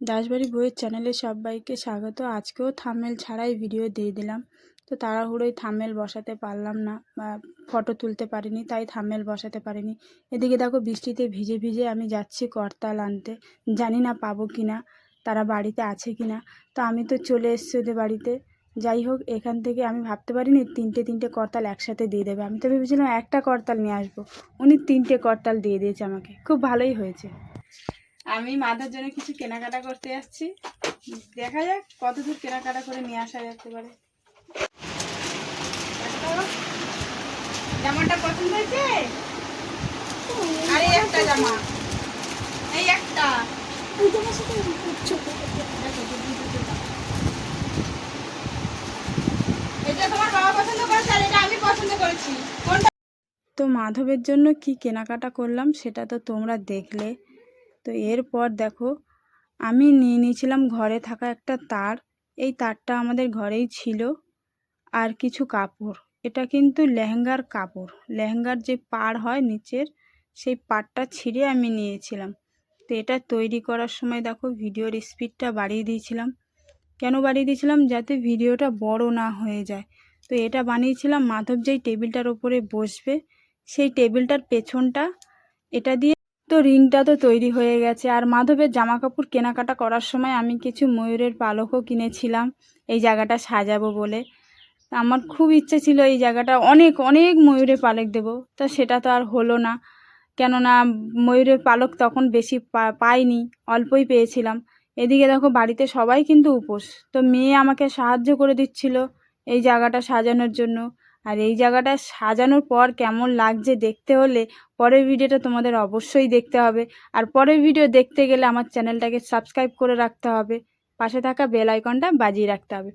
দাসবাড়ি বইয়ের চ্যানেলে সবাইকে স্বাগত। আজকেও থামেল ছাড়াই ভিডিও দিয়ে দিলাম। তো তাড়াহুড়োয় থামেল বসাতে পারলাম না বা ফটো তুলতে পারিনি, তাই থামেল বসাতে পারিনি। এদিকে দেখো বৃষ্টিতে ভিজে ভিজে আমি যাচ্ছি করতাল আনতে। জানি না পাবো কি না তারা বাড়িতে আছে কি না তো আমি তো চলে এসছি ওদের বাড়িতে। যাই হোক, এখান থেকে আমি ভাবতে পারিনি তিনটে তিনটে করতাল একসাথে দিয়ে দেবে। আমি তো ভেবেছিলাম একটা করতাল নিয়ে আসব। উনি তিনটে করতাল দিয়ে দিয়েছে আমাকে। খুব ভালোই হয়েছে। আমি মাথার জন্য কিছু কেনাকাটা করতে যাচ্ছি। দেখা যাক, কত দূর কেনাকাটা করে নিয়ে আসা যেতে পারে। জামাটা পছন্দ হয়েছে? আরে একটা জামা। এই একটা। তোমার বাবা পছন্দ করেছে এটা আমি পছন্দ করেছি। কোনটা? তো মাধবের জন্য কি কেনাকাটা করলাম, সেটা তো তোমরা দেখলে। তো এরপর দেখো, আমি নিয়ে নিয়েছিলাম ঘরে থাকা একটা তার। এই তারটা আমাদের ঘরেই ছিল। আর কিছু কাপড়। এটা কিন্তু লেহেঙ্গার কাপড়। লেহেঙ্গার যে পাড় হয় নিচের, সেই পাড়টা ছিঁড়ে আমি নিয়েছিলাম। তো এটা তৈরি করার সময় দেখো, ভিডিওর স্পিডটা বাড়িয়ে দিয়েছিলাম। কেন বাড়িয়ে দিয়েছিলাম? যাতে ভিডিওটা বড় না হয়ে যায়। তো এটা বানিয়েছিলাম। মাধব যেই টেবিলটার ওপরে বসবে। সেই টেবিলটার পেছনটা এটা দিয়ে তো রিংটা তো তৈরি হয়ে গেছে। আর মাধবের জামা কাপড় কেনাকাটা করার সময় আমি কিছু ময়ূরের পালকও কিনেছিলাম। এই জায়গাটা সাজাবো বলে। আমার খুব ইচ্ছে ছিল এই জায়গাটা অনেক অনেক ময়ূরের পালক দেবো। তা সেটা তো আর হলো না। কেননা ময়ূরের পালক তখন বেশি পাইনি, অল্পই পেয়েছিলাম। এদিকে দেখো বাড়িতে সবাই কিন্তু উপোস। তো মেয়ে আমাকে সাহায্য করে দিচ্ছিল এই জায়গাটা সাজানোর জন্য। আর এই জায়গাটা সাজানোর পর কেমন লাগছে দেখতে হলে পরের ভিডিওটা তোমাদের অবশ্যই দেখতে হবে। আর পরের ভিডিও দেখতে গেলে আমার চ্যানেলটাকে সাবস্ক্রাইব করে রাখতে হবে। পাশে থাকা বেল আইকনটা বাজিয়ে রাখতে হবে।